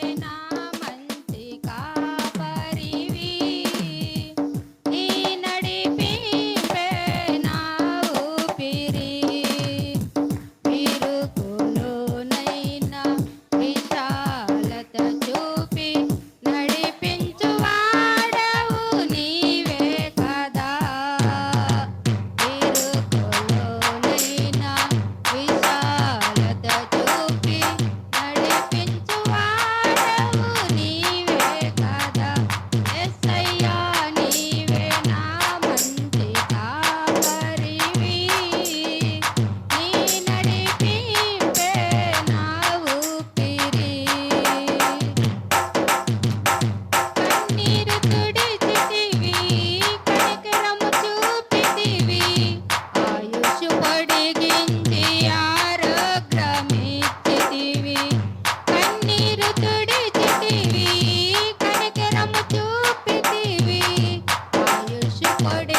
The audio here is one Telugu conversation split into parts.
Hey. Lord.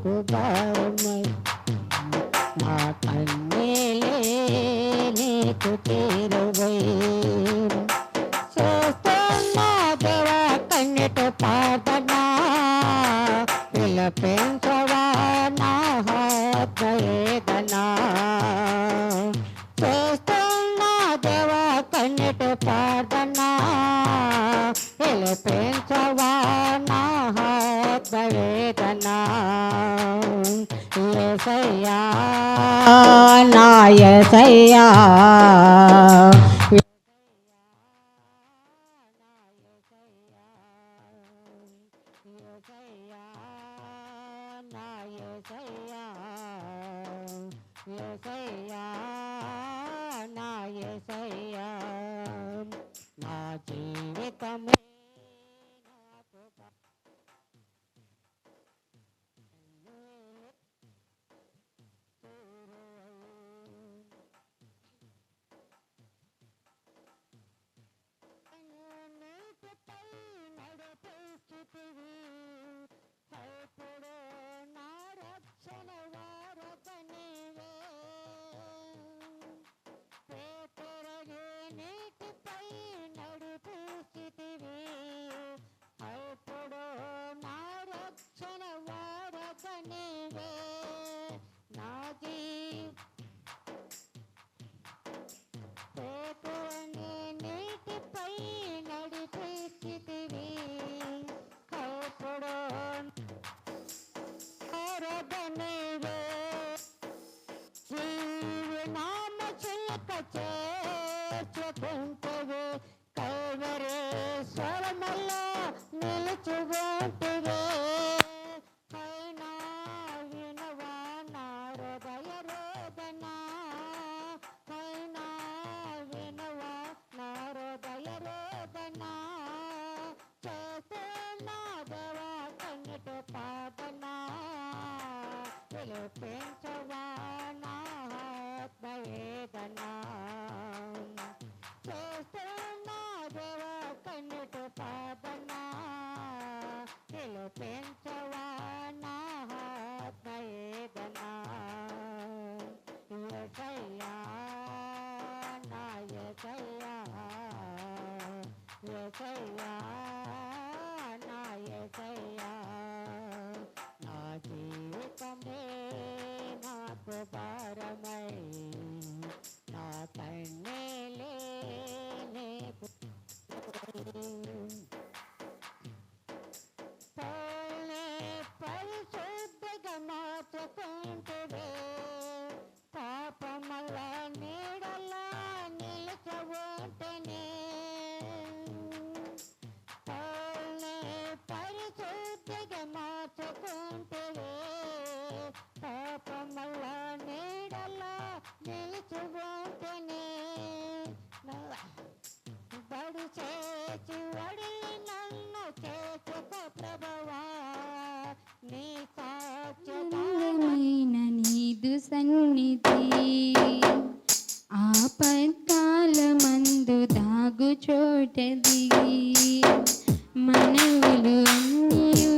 నాకు భారమై నా కన్నీలే నీకు తీరువై చేస్తున్నా దేవ కన్నెట పాదనా విలపించవా నా హృదయేదనా. చేస్తున్నా దేవ కన్నెట పాదనా విలపే ఎసయ్యా నా ఎసయ్యా నా ఎసయ్యా Boom. ఏసయ్యా నా ఏసయ్యా నా జీవితమే నాకు భారమై నా కన్నేలే నీకు పాపమల్లా నీడల్లా నిలిచిపోతేనే. బడి చేచి వడి నన్ను ప్రభవా. నీ సాక్షమైన నీదు సన్నిధి. ఆపత్కాల మందు దాగు మనవులు అన్నీ